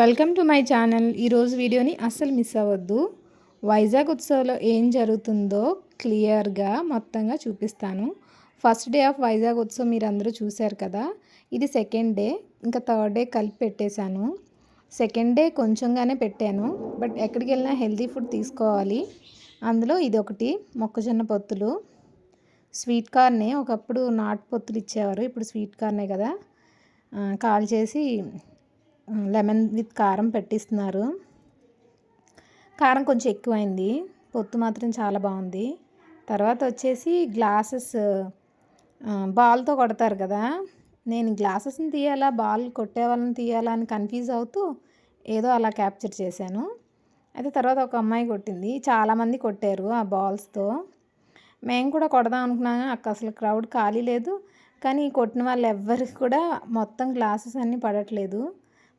Welcome to my channel ఈరోజు వీడియోని అస్సలు మిస్ అవ్వద్దు. వైజాగ్ ఉత్సవంలో ఏం జరుగుతుందో క్లియర్గా మొత్తంగా చూపిస్తాను. ఫస్ట్ డే ఆఫ్ వైజాగ్ ఉత్సవం మీరు అందరూ చూశారు కదా? ఇది సెకండ్ డే ఇంకా థర్డ్ డే కలిపి పెట్టేశాను. సెకండ్ డే కొంచెంగానే పెట్టాను. బట్ ఎక్కడికి వెళ్ళినా హెల్తీ ఫుడ్ తీసుకోవాలి. అందులో ఇది ఒకటి మొక్కజొన్న పొత్తులు. స్వీట్ కార్నే ఒకప్పుడు నాటు పొత్తులు ఇచ్చేవారు. ఇప్పుడు స్వీట్ కార్నే కదా? కాల్ చేసి లెమన్ విత్ కారం పెట్టిస్తున్నారు. కారం కొంచెం ఎక్కువైంది. పొత్తు మాత్రం చాలా బాగుంది. తర్వాత వచ్చేసి గ్లాసెస్ బాల్తో కొడతారు కదా. నేను గ్లాసెస్ని తీయాలా బాల్ కొట్టే వాళ్ళని తీయాలా అని కన్ఫ్యూజ్ అవుతూ ఏదో అలా క్యాప్చర్ చేశాను. అయితే తర్వాత ఒక అమ్మాయి కొట్టింది. చాలామంది కొట్టారు ఆ బాల్స్తో. మేము కూడా కొడదాం అనుకున్నాము అక్క అసలు క్రౌడ్ ఖాళీ లేదు. కానీ కొట్టిన వాళ్ళు ఎవ్వరికి కూడా మొత్తం గ్లాసెస్ అన్నీ పడట్లేదు.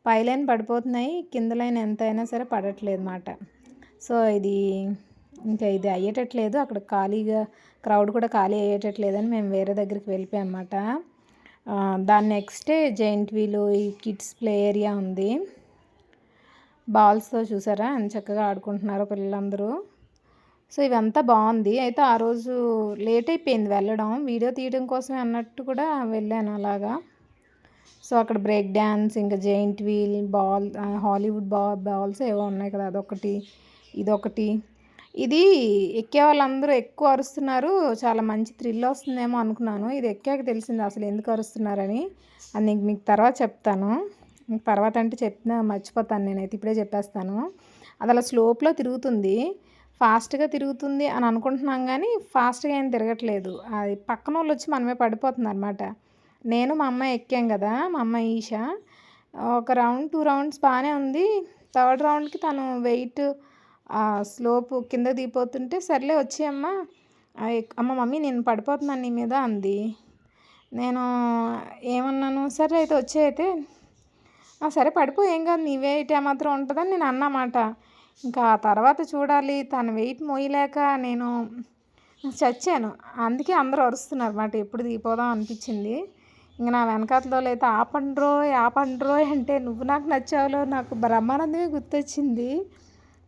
పై లైన్ పడిపోతున్నాయి. కింద లైన్ ఎంత అయినా సరే పడట్లేదు అన్నమాట సో ఇది ఇంకా ఇది అయ్యేటట్లేదు. అక్కడ ఖాళీగా క్రౌడ్ కూడా ఖాళీ అయ్యేటట్లేదని మేము వేరే దగ్గరికి వెళ్ళిపోయాం అన్నమాట దాని నెక్స్టే జైంట్ వీలు ఈ కిడ్స్ ప్లే ఏరియా ఉంది. బాల్స్తో చూసారా? అని చక్కగా ఆడుకుంటున్నారు పిల్లలందరూ. సో ఇవంతా బాగుంది. అయితే ఆ రోజు లేట్ అయిపోయింది వెళ్ళడం. వీడియో తీయడం కోసమే అన్నట్టు కూడా వెళ్ళాను అలాగా. సో అక్కడ బ్రేక్ డ్యాన్స్ ఇంకా జైంట్ వీల్ బాల్ హాలీవుడ్ బా బాల్స్ ఏవో ఉన్నాయి కదా అదొకటి ఇదొకటి. ఇది ఎక్కే వాళ్ళందరూ ఎక్కువ అరుస్తున్నారు. చాలా మంచి థ్రిల్ వస్తుందేమో అనుకున్నాను. ఇది ఎక్కాక తెలిసింది అసలు ఎందుకు అరుస్తున్నారని. అది నీకు మీకు తర్వాత చెప్తాను. తర్వాత అంటే చెప్పిన మర్చిపోతాను నేనైతే ఇప్పుడే చెప్పేస్తాను. అది అలా స్లోప్లో తిరుగుతుంది. ఫాస్ట్గా తిరుగుతుంది అని అనుకుంటున్నాం కానీ ఫాస్ట్గా ఏం తిరగట్లేదు. అది పక్కన వాళ్ళు వచ్చి మనమే పడిపోతుంది అనమాట నేను మా అమ్మాయి ఎక్కాం కదా మా అమ్మ ఈషా. ఒక రౌండ్ టూ రౌండ్స్ బాగానే ఉంది. థర్డ్ రౌండ్కి తను వెయిట్ స్లోప్ కింద దిగిపోతుంటే సర్లే వచ్చేయమ్మ అమ్మ. మమ్మీ నేను పడిపోతున్నాను నీ మీద అంది. నేను ఏమన్నాను సరే అయితే వచ్చే అయితే. సరే పడిపో ఏం కాదు నీ వెయిట్ ఏమాత్రం ఉంటుందని నేను అన్నమాట ఇంకా ఆ తర్వాత చూడాలి తన వెయిట్ మోయలేక నేను చచ్చాను. అందుకే అందరూ అరుస్తున్నారు అన్నమాట ఎప్పుడు దిగిపోదాం అనిపించింది. ఇంక నా వెనకాతలో అయితే ఆపండ్రో ఆపండ్రో అంటే నువ్వు నాకు నచ్చావులో నాకు బ్రహ్మానందమే గుర్తొచ్చింది.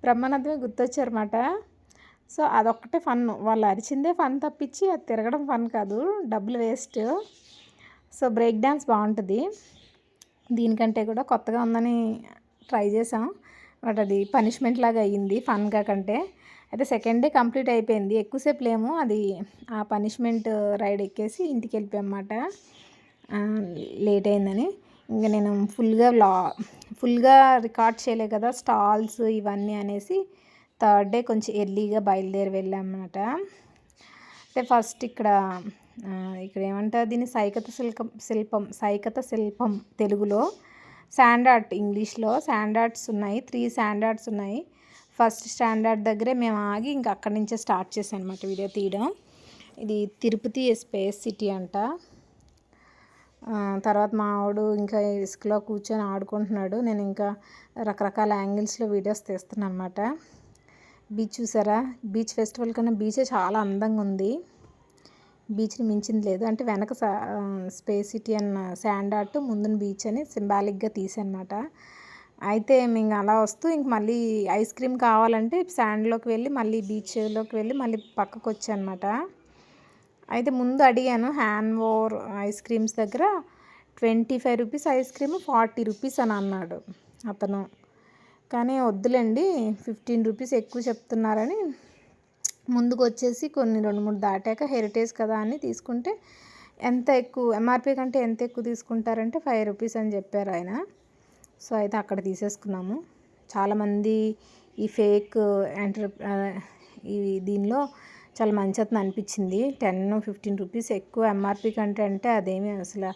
బ్రహ్మానందమే గుర్తొచ్చారన్నమాట. సో అదొక్కటే ఫన్. వాళ్ళు అరిచిందే ఫన్ తప్పించి అది తిరగడం ఫన్ కాదు. డబ్బులు వేస్ట్. సో బ్రేక్ డ్యాన్స్ బాగుంటుంది. దీనికంటే కూడా కొత్తగా ఉందని ట్రై చేసాం బట్ అది పనిష్మెంట్ లాగా అయ్యింది ఫన్గా కంటే. అయితే సెకండ్ డే కంప్లీట్ అయిపోయింది. ఎక్కువసేపు లేము. అది ఆ పనిష్మెంట్ రైడ్ ఎక్కేసి ఇంటికి వెళ్ళిపోయాం అన్నమాట. లేట్ అయిందని. ఇంకా నేను ఫుల్గా లా ఫుల్గా రికార్డ్ చేయలే కదా స్టాల్స్ ఇవన్నీ అనేసి థర్డ్ డే కొంచెం ఎర్లీగా బయలుదేరి వెళ్ళామన్నమాట. అంటే ఫస్ట్ ఇక్కడ ఇక్కడ ఏమంటారు దీన్ని? సైకత శిల్పం శిల్పం సైకత శిల్పం తెలుగులో. శాండ్ ఆర్ట్ ఇంగ్లీష్లో. శాండ్ ఆర్ట్స్ ఉన్నాయి. త్రీ శాండ్ ఆర్ట్స్ ఉన్నాయి. ఫస్ట్ స్టాండర్డ్ దగ్గరే మేము ఆగి ఇంకా అక్కడి నుంచే స్టార్ట్ చేసాం అనమాట వీడియో తీయడం. ఇది తిరుపతి స్పేస్ సిటీ అంట. తర్వాత మా ఆవిడ ఇంకా ఇసుకలో కూర్చొని ఆడుకుంటున్నాడు. నేను ఇంకా రకరకాల యాంగిల్స్లో వీడియోస్ తీస్తున్నాను అనమాట బీచ్ చూసారా? బీచ్ ఫెస్టివల్ కన్నా బీచే చాలా అందంగా ఉంది. బీచ్ని మించింది లేదు. అంటే వెనక స్పేస్ సిటీ అన్న శాండ్ ఆర్ట్ ముందున బీచ్ అని సింబాలిక్గా తీసానమాట అయితే మేము అలా వస్తూ ఇంక మళ్ళీ ఐస్ క్రీమ్ కావాలంటే శాండ్లోకి వెళ్ళి మళ్ళీ బీచ్లోకి వెళ్ళి మళ్ళీ పక్కకు వచ్చానమాట అయితే ముందు అడిగాను హ్యాండ్ ఓవర్ ఐస్ క్రీమ్స్ దగ్గర twenty five rupees ice cream forty rupees అని అన్నాడు అతను. కానీ వద్దులేండి ఫిఫ్టీన్ రూపీస్ ఎక్కువ చెప్తున్నారని ముందుకు వచ్చేసి కొన్ని రెండు మూడు దాటాక హెరిటేజ్ కదా అని తీసుకుంటే ఎంత ఎక్కువ ఎంఆర్పి కంటే ఎంత ఎక్కువ తీసుకుంటారంటే ఫైవ్ రూపీస్ అని చెప్పారు ఆయన. సో అయితే అక్కడ తీసేసుకున్నాము. చాలామంది ఈ ఫేక్ ఎంటర్ ఈ దీనిలో చాలా మంచి అతను అనిపించింది. టెన్ ఫిఫ్టీన్ రూపీస్ ఎక్కువ ఎంఆర్పి కంటే అంటే అదేమీ అసలు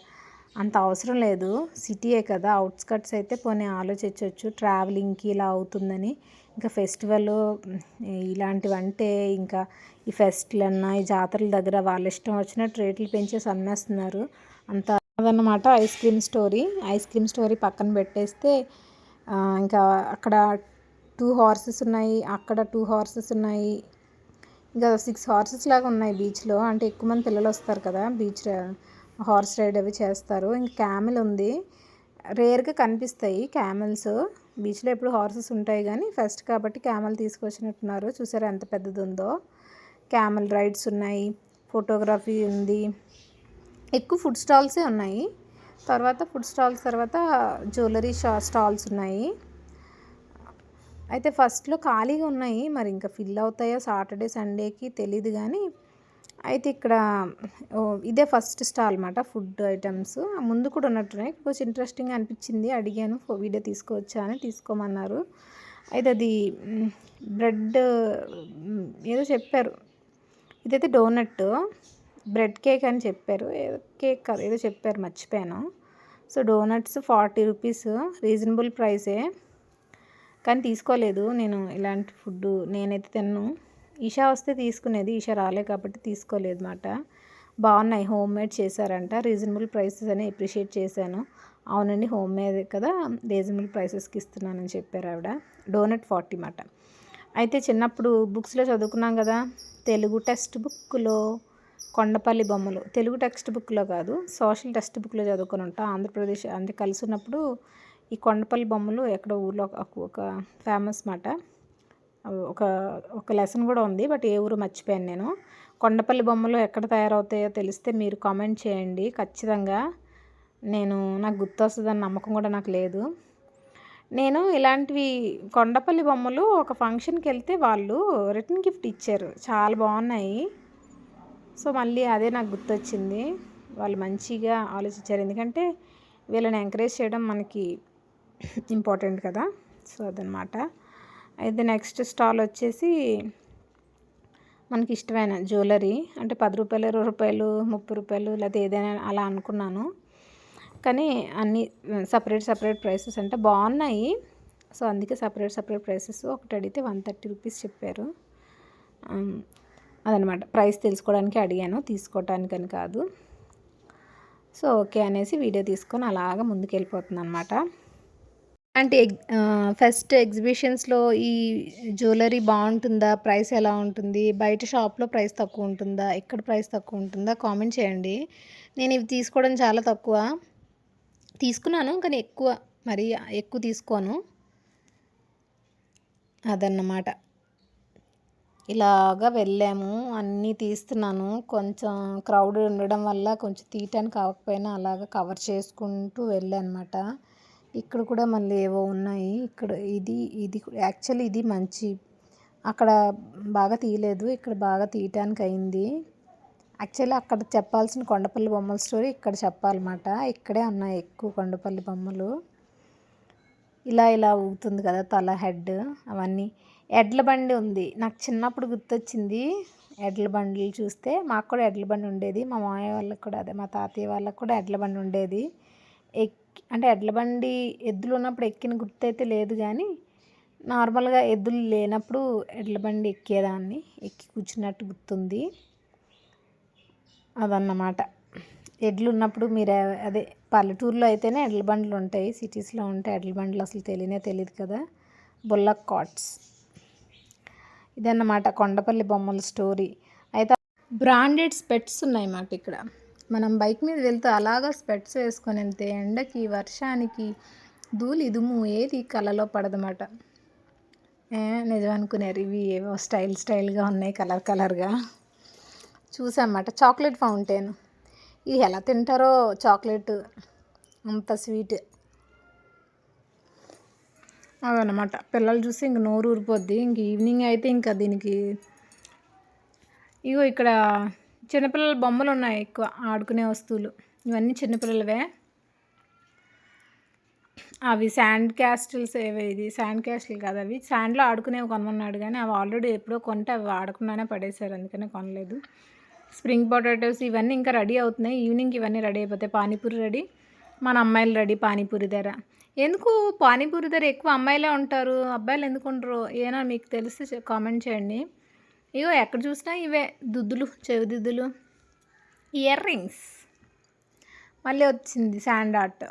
అంత అవసరం లేదు. సిటీయే కదా అవుట్స్కట్స్ అయితే పోనీ ఆలోచించవచ్చు ట్రావెలింగ్కి ఇలా అవుతుందని. ఇంకా ఫెస్టివల్ ఇలాంటివి అంటే ఇంకా ఈ ఫెస్టివల్ అన్న ఈ జాతరల దగ్గర వాళ్ళ ఇష్టం వచ్చినట్టు రేట్లు పెంచేసి అమ్మేస్తున్నారు అంత అదనమాట ice cream story. Ice cream story పక్కన పెట్టేస్తే ఇంకా అక్కడ టూ హార్సెస్ ఉన్నాయి అక్కడ టూ హార్సెస్ ఉన్నాయి ఇంకా సిక్స్ హార్సెస్ లాగా ఉన్నాయి బీచ్లో. అంటే ఎక్కువ మంది పిల్లలు వస్తారు కదా బీచ్ హార్స్ రైడ్ అవి చేస్తారు. ఇంకా క్యామెల్ ఉంది. రేర్గా కనిపిస్తాయి క్యామెల్స్. బీచ్లో ఎప్పుడు హార్సెస్ ఉంటాయి కానీ ఫస్ట్ కాబట్టి క్యామెల్ తీసుకొచ్చినట్టున్నారు. చూసారా ఎంత పెద్దది ఉందో క్యామెల్ రైడ్స్ ఉన్నాయి ఫోటోగ్రఫీ ఉంది. ఎక్కువ ఫుడ్ స్టాల్సే ఉన్నాయి. తర్వాత ఫుడ్ స్టాల్స్ తర్వాత జ్యువెలరీ స్టాల్స్ ఉన్నాయి. అయితే ఫస్ట్లో ఖాళీగా ఉన్నాయి. మరి ఇంకా ఫిల్ అవుతాయో సాటర్డే సండేకి తెలీదు కానీ అయితే ఇక్కడ ఇదే ఫస్ట్ స్టాల్ అనమాట ఫుడ్ ఐటమ్స్. ముందు కూడా ఉన్నట్టున్నాయి. కొంచెం ఇంట్రెస్టింగ్ అనిపించింది. అడిగాను వీడియో తీసుకోవచ్చా అని తీసుకోమన్నారు. అయితే అది బ్రెడ్ ఏదో చెప్పారు. ఇదైతే డోనట్ బ్రెడ్ కేక్ అని చెప్పారు. ఏదో కేక్ కాదు ఏదో చెప్పారు మర్చిపోయాను. So donuts forty rupees. Reasonable ప్రైసే. కానీ తీసుకోలేదు. నేను ఇలాంటి ఫుడ్ నేనైతే తిన్ను. ఈషా వస్తే తీసుకునేది ఈషా రాలే కాబట్టి తీసుకోలేదు మాట. బాగున్నాయి. హోమ్ మేడ్ చేశారంట. రీజనబుల్ ప్రైసెస్ అని అప్రిషియేట్ చేశాను. అవునండి హోమ్ మేడ్ కదా. రీజనబుల్ ప్రైసెస్కి ఇస్తున్నానని చెప్పారు ఆవిడ. డోనట్ ఫార్టీ మాట. అయితే చిన్నప్పుడు బుక్స్లో చదువుకున్నాం కదా. తెలుగు టెక్స్ట్ బుక్లో కొండపల్లి బొమ్మలు. తెలుగు టెక్స్ట్ బుక్లో కాదు సోషల్ టెక్స్ట్ బుక్లో చదువుకొని ఉంటా. ఆంధ్రప్రదేశ్ అంటే కలిసి ఉన్నప్పుడు ఈ కొండపల్లి బొమ్మలు ఎక్కడ ఊర్లో ఒక- ఒక ఫేమస్ మాట. ఒక ఒక లెసన్ కూడా ఉంది బట్ ఏ ఊరు మర్చిపోయాను నేను. కొండపల్లి బొమ్మలు ఎక్కడ తయారవుతాయో తెలిస్తే మీరు కామెంట్ చేయండి. ఖచ్చితంగా నేను నాకు గుర్తొస్తుందని నమ్మకం కూడా నాకు లేదు. నేను ఇలాంటివి కొండపల్లి బొమ్మలు ఒక ఫంక్షన్కి వెళ్తే వాళ్ళు రిటర్న్ గిఫ్ట్ ఇచ్చారు. చాలా బాగున్నాయి. సో మళ్ళీ అదే నాకు గుర్తొచ్చింది. వాళ్ళు మంచిగా ఆలోచించారు. ఎందుకంటే వీళ్ళని ఎంకరేజ్ చేయడం మనకి ఇంపార్టెంట్ కదా. సో అదనమాట. అయితే నెక్స్ట్ స్టాల్ వచ్చేసి మనకి ఇష్టమైన జ్యువెలరీ. అంటే పది రూపాయలు ఇరవై రూపాయలు ముప్పై రూపాయలు లేదా ఏదైనా అలా అనుకున్నాను. కానీ అన్ని సపరేట్ సపరేట్ ప్రైసెస్ అంటే బాగున్నాయి. సో అందుకే సపరేట్ సపరేట్ ప్రైసెస్ ఒకటి అడిగితే వన్ థర్టీ రూపీస్ చెప్పారు. అదనమాట. ప్రైస్ తెలుసుకోవడానికి అడిగాను తీసుకోవటానికని కాదు. సో ఓకే అనేసి వీడియో తీసుకొని అలాగ ముందుకు వెళ్ళిపోతుంది అనమాట అంటే ఫస్ట్ ఎగ్జిబిషన్స్లో ఈ జ్యువెలరీ బాగుంటుందా? ప్రైస్ ఎలా ఉంటుంది? బయట షాప్లో ప్రైస్ తక్కువ ఉంటుందా? ఎక్కడ ప్రైస్ తక్కువ ఉంటుందా? కామెంట్ చేయండి. నేను ఇవి తీసుకోవడం చాలా తక్కువ. తీసుకున్నాను కానీ ఎక్కువ మరి ఎక్కువ తీసుకోను. అదన్నమాట. ఇలాగా వెళ్ళాము అన్నీ తీస్తున్నాను. కొంచెం క్రౌడ్ ఉండడం వల్ల కొంచెం తీయటానికి అవ్వకపోయినా అలాగ కవర్ చేసుకుంటూ వెళ్ళానమాట. ఇక్కడ కూడా మళ్ళీ ఏవో ఉన్నాయి. ఇక్కడ ఇది ఇది యాక్చువల్లీ ఇది మంచి. అక్కడ బాగా తీయలేదు. ఇక్కడ బాగా తీయటానికి అయింది. యాక్చువల్లీ అక్కడ చెప్పాల్సిన కొండపల్లి బొమ్మల స్టోరీ ఇక్కడ చెప్పాలన్నమాట. ఇక్కడే ఉన్నాయి ఎక్కువ కొండపల్లి బొమ్మలు. ఇలా ఇలా ఊగుతుంది కదా తల హెడ్ అవన్నీ. ఎడ్ల బండి ఉంది. నాకు చిన్నప్పుడు గుర్తొచ్చింది ఎడ్ల బండ్లు చూస్తే. మాకు కూడా ఎడ్ల బండి ఉండేది. మా మామయ్య వాళ్ళకి కూడా అదే మా తాతయ్య వాళ్ళకి కూడా ఎడ్ల బండి ఉండేది. అంటే ఎడ్ల బండి ఎద్దులు ఉన్నప్పుడు ఎక్కిన గుర్తైతే లేదు కానీ నార్మల్గా ఎద్దులు లేనప్పుడు ఎడ్ల బండి ఎక్కేదాన్ని. ఎక్కి కూర్చున్నట్టు గుర్తుంది. అదన్నమాట. ఎడ్లు ఉన్నప్పుడు మీరు అదే పల్లెటూరులో అయితేనే ఎడ్ల బండ్లు ఉంటాయి. సిటీస్లో ఉంటే ఎడ్ల బండ్లు అసలు తెలియనే తెలియదు కదా. బుల్ల కార్ట్స్ ఇదన్నమాట కొండపల్లి బొమ్మల స్టోరీ. అయితే బ్రాండెడ్ స్పెట్స్ ఉన్నాయి మాకు ఇక్కడ. మనం బైక్ మీద వెళ్తే అలాగా స్పెట్స్ వేసుకొని వెళ్తే ఎండకి వర్షానికి ధూళి దుమ్ము ఏది కళ్ళలో పడదన్నమాట. ఏ నిజం అనుకున్నారు ఇవి ఏవో స్టైల్ స్టైల్గా ఉన్నాయి కలర్ కలర్గా. చూసామాట చాక్లెట్ ఫౌంటైన్. ఇది ఎలా తింటారో చాక్లెట్ అంత స్వీట్. అదనమాట పిల్లలు చూసి ఇంక నోరు ఊరిపోద్ది. ఇంక ఈవినింగ్ అయితే ఇంకా దీనికి ఇగో ఇక్కడ చిన్నపిల్లల బొమ్మలు ఉన్నాయి ఎక్కువ ఆడుకునే వస్తువులు. ఇవన్నీ చిన్నపిల్లలవే. అవి శాండ్ క్యాస్టిల్స్ ఏవి ఇది శాండ్ క్యాస్టిల్ కాదు అవి. శాండ్లో ఆడుకునేవి కొనమన్నాడు కానీ అవి ఆల్రెడీ ఎప్పుడో కొంటే అవి ఆడకుండానే పడేశారు అందుకనే కొనలేదు. స్ప్రింగ్ పొటాటోస్ ఇవన్నీ ఇంకా రెడీ అవుతున్నాయి. ఈవినింగ్ ఇవన్నీ రెడీ అయిపోతాయి. పానీపూరి రెడీ మన అమ్మాయిలు రెడీ పానీపూరి ధర. ఎందుకు పానీపూరి ధర ఎక్కువ అమ్మాయిలే ఉంటారు? అబ్బాయిలు ఎందుకు ఉండరు? ఏనా మీకు తెలిస్తే కామెంట్ చేయండి. ఇగో ఎక్కడ చూసినా ఇవే దుద్దులు చెవి దుద్దులు. ఇయర్ రింగ్స్ మళ్ళీ వచ్చింది శాండ్ ఆర్ట్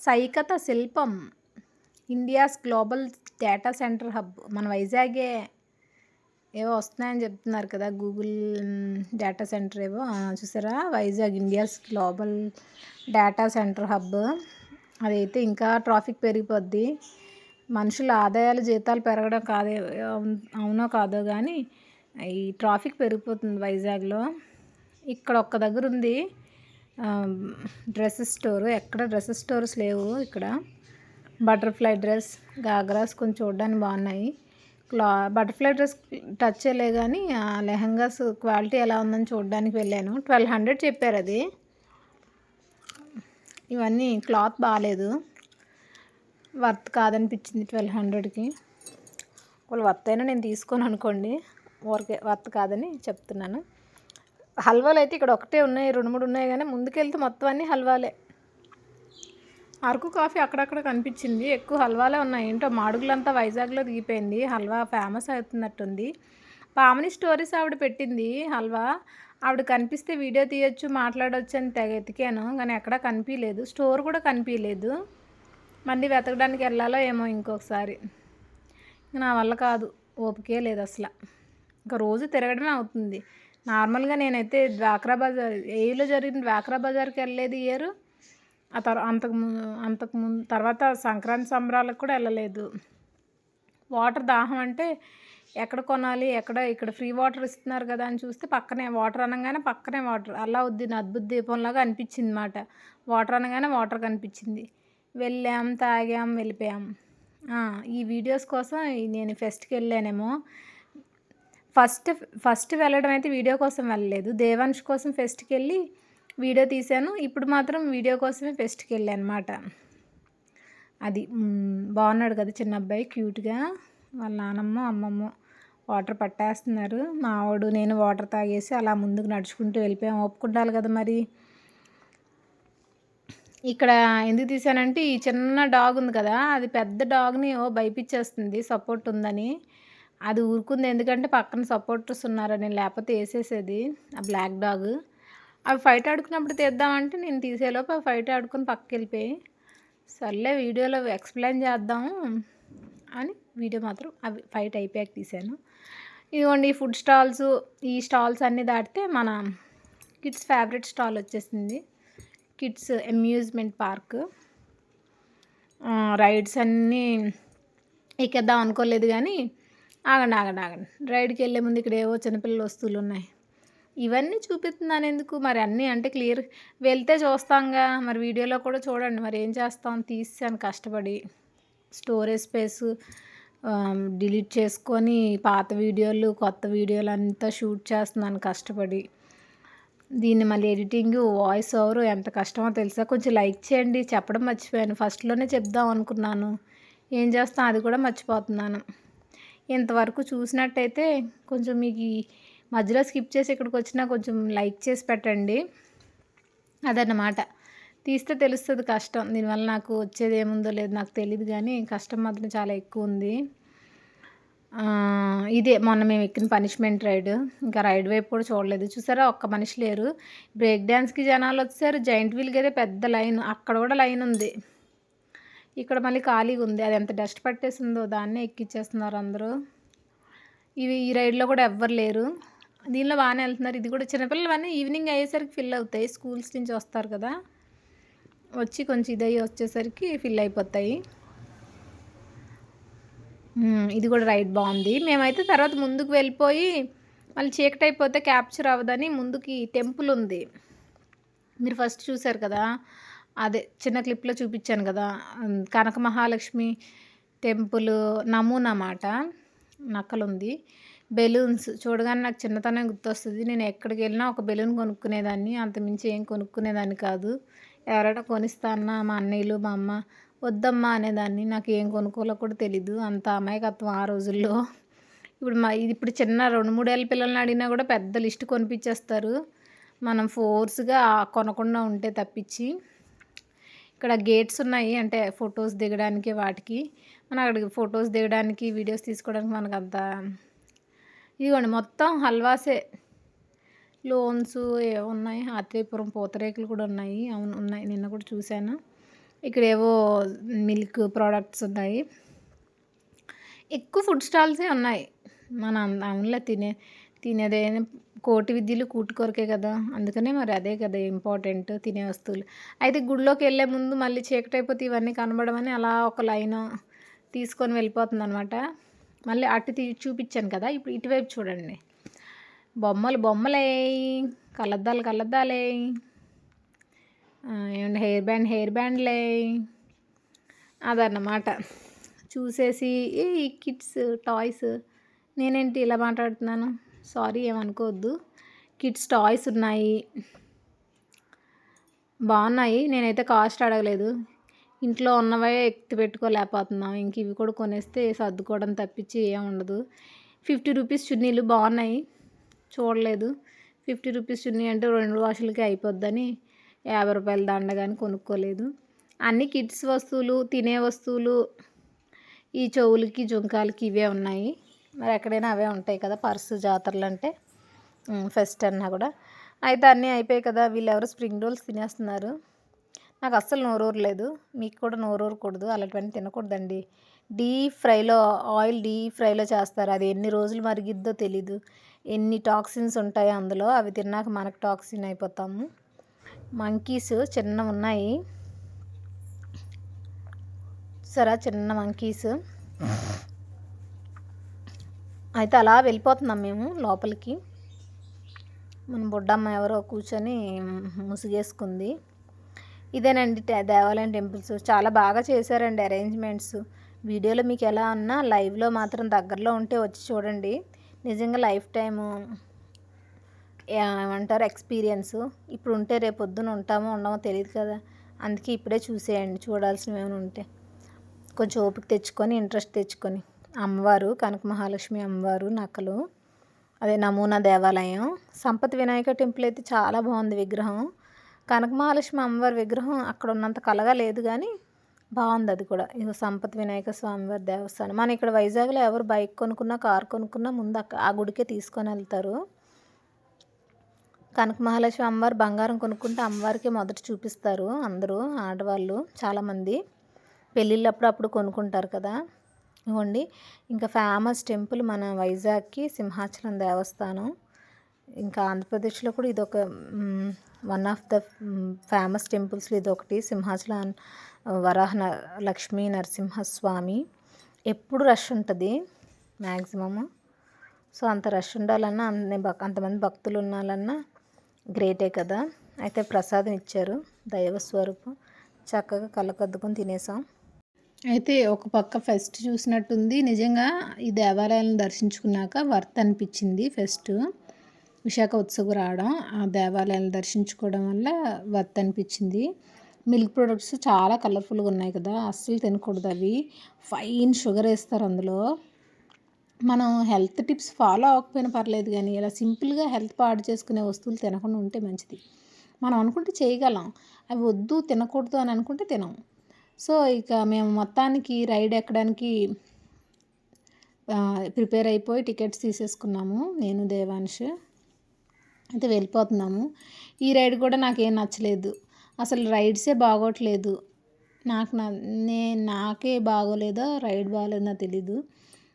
సైకత శిల్పం. India's global data centre hub మన వైజాగే ఏవో వస్తున్నాయని చెప్తున్నారు కదా గూగుల్ డేటా సెంటర్ ఏవో. చూసారా? Vizag India's global data centre hub అదైతే ఇంకా ట్రాఫిక్ పెరిగిపోద్ది. మనుషుల ఆదాయాలు జీతాలు పెరగడం కాదే అవునో కాదో కానీ ఈ ట్రాఫిక్ పెరిగిపోతుంది వైజాగ్లో. ఇక్కడ ఒక్క దగ్గర ఉంది డ్రెస్సెస్ స్టోర్. ఎక్కడ డ్రెస్సెస్ స్టోర్స్ లేవు ఇక్కడ. బటర్ఫ్లై డ్రెస్ గాగ్రాస్ కొంచెం చూడడానికి బాగున్నాయి. క్లా బటర్ఫ్లై డ్రెస్ టచ్ చేయలే కానీ ఆ లెహంగాస్ క్వాలిటీ ఎలా ఉందని చూడడానికి వెళ్ళాను. ట్వెల్వ్ హండ్రెడ్ చెప్పారు అది. ఇవన్నీ క్లాత్ బాగాలేదు వర్త్ కాదనిపించింది ట్వెల్వ్ హండ్రెడ్కి. వాళ్ళు వర్త్ అయినా నేను తీసుకోను అనుకోండి. ఊరికే వర్త్ కాదని చెప్తున్నాను. హల్వాలు అయితే ఇక్కడ ఒకటే ఉన్నాయి రెండు మూడు ఉన్నాయి కానీ ముందుకెళ్తే మొత్తం అన్నీ హల్వాలే. అరకు కాఫీ అక్కడక్కడ కనిపించింది. ఎక్కువ హల్వాలే ఉన్నాయి. ఏంటో మాడుగులంతా వైజాగ్లో దిగిపోయింది. హల్వా ఫేమస్ అవుతున్నట్టుంది. పామని స్టోరీస్ ఆవిడ పెట్టింది హల్వా. ఆవిడ కనిపిస్తే వీడియో తీయొచ్చు మాట్లాడవచ్చు అని తెగ ఎతికాను. కానీ ఎక్కడా కనిపించలేదు స్టోర్ కూడా కనిపించలేదు మళ్ళీ వెతకడానికి వెళ్ళాలో ఏమో ఇంకొకసారి. నా వల్ల కాదు ఓపికే లేదు అసలు. ఇంకా రోజు తిరగడమే అవుతుంది. నార్మల్గా నేనైతే డ్వాక్రా బజార్ ఏలో జరిగిన డ్వాక్రా బజార్కి వెళ్ళలేదు ఇయర్. ఆ తర్వాత అంతకు అంతకు ముందు తర్వాత సంక్రాంతి సంబరాలకు కూడా వెళ్ళలేదు. వాటర్ దాహం అంటే ఎక్కడ కొనాలి ఎక్కడ ఇక్కడ ఫ్రీ వాటర్ ఇస్తున్నారు కదా అని చూస్తే పక్కనే వాటర్ అనగానే పక్కనే వాటర్. అలా వద్ది అద్భుత దీపంలాగా అనిపించింది మాట. వాటర్ అనగానే వాటర్ కనిపించింది. వెళ్ళాం తాగాం వెళ్ళిపోయాం. ఈ వీడియోస్ కోసం నేను ఫెస్ట్కి వెళ్ళానేమో. ఫస్ట్ ఫస్ట్ వెళ్ళడం అయితే వీడియో కోసం వెళ్ళలేదు. దేవాంశ్ కోసం ఫెస్ట్కి వెళ్ళి వీడియో తీశాను. ఇప్పుడు మాత్రం వీడియో కోసమే ఫెస్ట్కి వెళ్ళాను అనమాట అది బాగున్నాడు కదా చిన్న అబ్బాయి క్యూట్గా. వాళ్ళ నానమ్మ అమ్మమ్మ వాటర్ పట్టేస్తున్నారు. మావాడు నేను వాటర్ తాగేసి అలా ముందుకు నడుచుకుంటూ వెళ్ళిపోయాం. ఒప్పుకుంటాలి కదా మరి. ఇక్కడ ఎందుకు తీసానంటే ఈ చిన్న డాగ్ ఉంది కదా అది పెద్ద డాగ్ని ఓ భయపించేస్తుంది సపోర్ట్ ఉందని. అది ఊరుకుంది ఎందుకంటే పక్కన సపోర్టర్స్ ఉన్నారని లేకపోతే వేసేసేది ఆ బ్లాక్ డాగ్. అవి ఫైట్ ఆడుకున్నప్పుడు తీద్దామంటే నేను తీసేలోపు అవి ఫైట్ ఆడుకుని పక్కకి వెళ్ళిపోయి సర్లే వీడియోలో ఎక్స్ప్లెయిన్ చేద్దాము అని వీడియో మాత్రం అవి ఫైట్ అయిపోయాక తీసాను ఇదిగోండి ఫుడ్ స్టాల్స్ ఈ స్టాల్స్ అన్నీ దాటితే మన కిడ్స్ ఫేవరెట్ స్టాల్ వచ్చేసింది. Kids amusement park. రైడ్స్ అన్నీ ఎక్కేద్దాం అనుకోలేదు కానీ ఆగండి ఆగండి ఆగండి. రైడ్కి వెళ్ళే ముందు ఇక్కడ ఏవో చిన్నపిల్లల వస్తువులు ఉన్నాయి. ఇవన్నీ చూపిస్తున్నాను ఎందుకు? మరి అన్నీ అంటే క్లియర్ వెళ్తే చూస్తాంగా. మరి వీడియోలో కూడా చూడండి మరి ఏం చేస్తాం? తీసాను కష్టపడి. స్టోరేజ్ స్పేస్ డిలీట్ చేసుకొని పాత వీడియోలు కొత్త వీడియోలు అంతా షూట్ చేస్తున్నాను కష్టపడి. దీన్ని మళ్ళీ ఎడిటింగ్ వాయిస్ ఓవర్ ఎంత కష్టమో తెలుసా? కొంచెం లైక్ చేయండి. చెప్పడం మర్చిపోయాను. ఫస్ట్లోనే చెప్దాం అనుకున్నాను. ఏం చేస్తాం? అది కూడా మర్చిపోతున్నాను. ఇంతవరకు చూసినట్టయితే కొంచెం మీకు మధ్యలో స్కిప్ చేసి ఇక్కడికి వచ్చినా కొంచెం లైక్ చేసి పెట్టండి. అదన్నమాట. తీస్తే తెలుస్తుంది కష్టం. దీనివల్ల నాకు వచ్చేది ఏముందో లేదు నాకు తెలియదు కానీ కష్టం మాత్రం చాలా ఎక్కువ ఉంది. ఇదే మొన్న మేము ఎక్కిన పనిష్మెంట్ రైడ్ ఇంకా రైడ్ వైపు కూడా చూడలేదు. చూసారా? ఒక్క మనిషి లేరు. బ్రేక్ డ్యాన్స్కి జనాలు వచ్చారు. జాయింట్ వీల్కి అయితే పెద్ద లైన్ అక్కడ కూడా లైన్ ఉంది. ఇక్కడ మళ్ళీ ఖాళీగా ఉంది. అది ఎంత డస్ట్ పట్టేసిందో దాన్నే ఎక్కిచ్చేస్తున్నారు అందరూ. ఇవి ఈ రైడ్లో కూడా ఎవ్వరు లేరు. దీనిలో బాగానే వెళ్తున్నారు. ఇది కూడా చిన్నపిల్లలు అన్నీ ఈవినింగ్ అయ్యేసరికి ఫిల్ అవుతాయి. స్కూల్స్ నుంచి వస్తారు కదా. వచ్చి కొంచెం ఇదయ్యి వచ్చేసరికి ఫిల్ అయిపోతాయి. ఇది కూడా రైట్ బాగుంది. మేమైతే తర్వాత ముందుకు వెళ్ళిపోయి మళ్ళీ చీకటి అయిపోతే క్యాప్చర్ అవ్వదని ముందుకి టెంపుల్ ఉంది. మీరు ఫస్ట్ చూసారు కదా? అదే చిన్న క్లిప్లో చూపించాను కదా? కనక మహాలక్ష్మి టెంపుల్ నమూనా మాట. నక్కలుంది. బెలూన్స్ చూడగానే నాకు చిన్నతనం గుర్తొస్తుంది. నేను ఎక్కడికి వెళ్ళినా ఒక బెలూన్ కొనుక్కునేదాన్ని అంతమించి ఏం కొనుక్కునేదాన్ని కాదు. ఎవరైనా కొనిస్తా అన్న మా అన్నయ్యలు మా అమ్మ వద్దమ్మా అనేదాన్ని. నాకు ఏం కొనుక్కోలో కూడా తెలీదు. అంత అమాయకత్వం ఆ రోజుల్లో. ఇప్పుడు మా ఇది ఇప్పుడు చిన్న రెండు మూడేళ్ళ పిల్లల్ని అడిగినా కూడా పెద్ద లిస్ట్ కొనిపించేస్తారు మనం ఫోర్స్గా కొనకుండా ఉంటే తప్పించి. ఇక్కడ గేట్స్ ఉన్నాయి. అంటే ఫొటోస్ దిగడానికి వాటికి. మనం అక్కడికి ఫొటోస్ దిగడానికి వీడియోస్ తీసుకోవడానికి మనకు అంత ఇదిగోండి మొత్తం హల్వాసే. లోన్స్ ఉన్నాయి. ఆత్రేయపురం పూతరేకులు కూడా ఉన్నాయి. అవును ఉన్నాయి. నిన్న కూడా చూశాను. ఇక్కడ ఏవో మిల్క్ ప్రోడక్ట్స్ ఉన్నాయి. ఎక్కువ ఫుడ్ స్టాల్సే ఉన్నాయి. మన అవునులే తినే తినేదే కోటి విద్యలు కూటుకొరకే కదా. అందుకనే మరి అదే కదా ఇంపార్టెంట్ తినే వస్తువులు. అయితే గుడిలోకి వెళ్ళే ముందు మళ్ళీ చీకటి అయిపోతే ఇవన్నీ కనబడమని అలా ఒక లైన్ తీసుకొని వెళ్ళిపోతుంది అనమాట మళ్ళీ అటు తీ చూపించాను కదా ఇప్పుడు ఇటువైపు చూడండి. బొమ్మలు బొమ్మలే కలద్దాలు కలద్దాలే ఏమంటే హెయిర్ బ్యాండ్ హెయిర్ బ్యాండ్లే. అదన్నమాట. చూసేసి ఈ కిడ్స్ టాయ్స్ నేనేంటి ఇలా మాట్లాడుతున్నాను? సారీ ఏమనుకోవద్దు. కిడ్స్ టాయ్స్ ఉన్నాయి. బాగున్నాయి. నేనైతే కాస్ట్ అడగలేదు. ఇంట్లో ఉన్నవే ఎత్తి పెట్టుకోలేకపోతున్నాం. ఇంక ఇవి కూడా కొనేస్తే సర్దుకోవడం తప్పించి ఏం ఉండదు. ఫిఫ్టీ రూపీస్ చున్నీలు బాగున్నాయి. చూడలేదు. ఫిఫ్టీ రూపీస్ చున్నీ అంటే రెండు వాషులకి అయిపోద్దని యాభై రూపాయల దండ కానీ కొనుక్కోలేదు. అన్ని కిడ్స్ వస్తువులు తినే వస్తువులు ఈ చెవులకి జుంకాలకి ఇవే ఉన్నాయి. మరి ఎక్కడైనా అవే ఉంటాయి కదా పర్సు జాతరలు అంటే? ఫెస్ట్ అన్నా కూడా. అయితే అన్నీ అయిపోయాయి కదా వీళ్ళు ఎవరు స్ప్రింగ్ రోల్స్ తినేస్తున్నారు. నాకు అస్సలు నోరూరలేదు మీకు కూడా నోరూరకూడదు అలాంటివన్నీ తినకూడదండి. డీప్ ఫ్రైలో ఆయిల్ డీప్ ఫ్రైలో చేస్తారు. అది ఎన్ని రోజులు మరిగిద్దో తెలీదు. ఎన్ని టాక్సిన్స్ ఉంటాయో అందులో అవి తిన్నాక మనకు టాక్సిన్ అయిపోతాము. మంకీస్ చిన్న ఉన్నాయి. సరే చిన్న మంకీస్. అయితే అలా వెళ్ళిపోతున్నాం మేము లోపలికి. మన బుడ్డమ్మ ఎవరో కూర్చొని ముసుగేసుకుంది. ఇదేనండి దేవాలయం టెంపుల్స్. చాలా బాగా చేశారండి అరేంజ్మెంట్స్. వీడియోలో మీకు ఎలా ఉన్నా లైవ్లో మాత్రం దగ్గరలో ఉంటే వచ్చి చూడండి. నిజంగా లైఫ్ టైము ఏమంటారు ఎక్స్పీరియన్స్. ఇప్పుడు ఉంటే రేపు పొద్దున ఉంటామో ఉండమో తెలియదు కదా. అందుకే ఇప్పుడే చూసేయండి చూడాల్సినవి ఏమైనా ఉంటే. కొంచెం ఓపిక తెచ్చుకొని ఇంట్రెస్ట్ తెచ్చుకొని. అమ్మవారు కనక మహాలక్ష్మి అమ్మవారు నకలు అదే నమూనా దేవాలయం. సంపత్ వినాయక టెంపుల్ అయితే చాలా బాగుంది విగ్రహం. కనక మహాలక్ష్మి అమ్మవారి విగ్రహం అక్కడ ఉన్నంత కలగా లేదు కానీ బాగుంది అది కూడా. ఇక సంపత్ వినాయక స్వామివారి దేవస్థానం. మన ఇక్కడ వైజాగ్లో ఎవరు బైక్ కొనుక్కున్నా కార్ కొనుక్కున్నా ముందు ఆ గుడికే తీసుకొని వెళ్తారు. కనక మహాలక్ష్మి అమ్మవారు బంగారం కొనుక్కుంటే అమ్మవారికి మొదట చూపిస్తారు అందరూ ఆడవాళ్ళు చాలామంది. పెళ్ళిళ్ళప్పుడు అప్పుడు కొనుక్కుంటారు కదా. ఇవ్వండి ఇంకా ఫేమస్ టెంపుల్ మన వైజాగ్కి సింహాచలం దేవస్థానం. ఇంకా ఆంధ్రప్రదేశ్లో కూడా ఇదొక వన్ ఆఫ్ ద ఫేమస్ టెంపుల్స్లో ఇది ఒకటి సింహాచలం వరాహ లక్ష్మీ నరసింహస్వామి. ఎప్పుడు రష్ ఉంటుంది మ్యాక్సిమము సో అంత రష్ ఉండాలన్నా అన్ని అంతమంది భక్తులు ఉండాలన్నా గ్రేటే కదా. అయితే ప్రసాదం ఇచ్చారు. దైవస్వరూపం చక్కగా కళ్ళకద్దుకొని తినేసాం అయితే ఒక పక్క ఫెస్ట్ చూసినట్టుంది. నిజంగా ఈ దేవాలయాలను దర్శించుకున్నాక వర్త్ అనిపించింది ఫెస్ట్. విశాఖ ఉత్సవం రావడం ఆ దేవాలయాలను దర్శించుకోవడం వల్ల వర్త్ అనిపించింది. మిల్క్ ప్రొడక్ట్స్ చాలా కలర్ఫుల్గా ఉన్నాయి కదా. అస్సలు తినకూడదు అవి. ఫైన్ షుగర్ వేస్తారు అందులో. మనం హెల్త్ టిప్స్ ఫాలో అవ్వకపోయినా పర్లేదు కానీ ఇలా సింపుల్గా హెల్త్ పాడు చేసుకునే వస్తువులు తినకుండా ఉంటే మంచిది. మనం అనుకుంటే చేయగలం. అవి వద్దు తినకూడదు అని అనుకుంటే తినం. సో ఇక మేము మొత్తానికి రైడ్ ఎక్కడానికి ప్రిపేర్ అయిపోయి టికెట్స్ తీసేసుకున్నాము. నేను దేవాన్ష్ అయితే వెళ్ళిపోతున్నాము. ఈ రైడ్ కూడా నాకేం నచ్చలేదు. అసలు రైడ్సే బాగోట్లేదు. నాకు నే నాకే బాగోలేదో రైడ్ బాగోలేదో తెలీదు.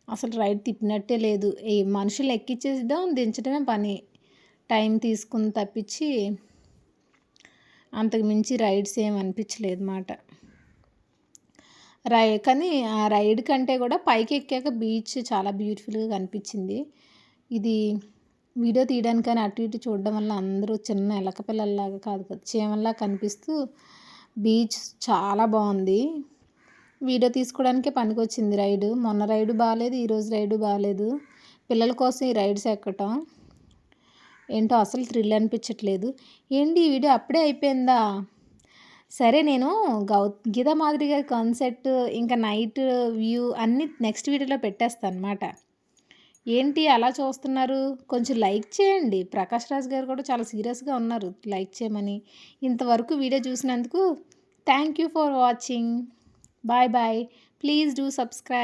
అసలు రైడ్ తిప్పినట్టే లేదు. ఈ మనుషులు ఎక్కించేద్దాం దించడమే పని. టైం తీసుకుని తప్పించి అంతకు మించి రైడ్స్ ఏం అనిపించలేదు మాట. రై కానీ ఆ రైడ్ కంటే కూడా పైకి ఎక్కాక బీచ్ చాలా బ్యూటిఫుల్గా కనిపించింది. ఇది వీడియో తీయడానికని అటు ఇటు చూడడం వల్ల అందరూ చిన్న ఎలక పిల్లల్లాగా కాదు కదా చీమల్లా కనిపిస్తూ బీచ్ చాలా బాగుంది. వీడియో తీసుకోవడానికే పనికొచ్చింది రైడు. మొన్న రైడు బాగాలేదు ఈరోజు రైడు బాగాలేదు పిల్లల కోసం ఈ రైడ్స్ ఎక్కటం ఏంటో అసలు థ్రిల్ అనిపించట్లేదు. ఏంటి ఈ వీడియో అప్పుడే అయిపోయిందా? సరే నేను గౌ గీత మాదిరి గారి కాన్సెప్ట్ ఇంకా నైట్ వ్యూ అన్నీ నెక్స్ట్ వీడియోలో పెట్టేస్తాను అనమాట ఏంటి అలా చూస్తున్నారు? కొంచెం లైక్ చేయండి. ప్రకాష్ రాజ్ గారు కూడా చాలా సీరియస్గా ఉన్నారు లైక్ చేయమని. ఇంతవరకు వీడియో చూసినందుకు thank you for watching. Bye bye. Please do subscribe.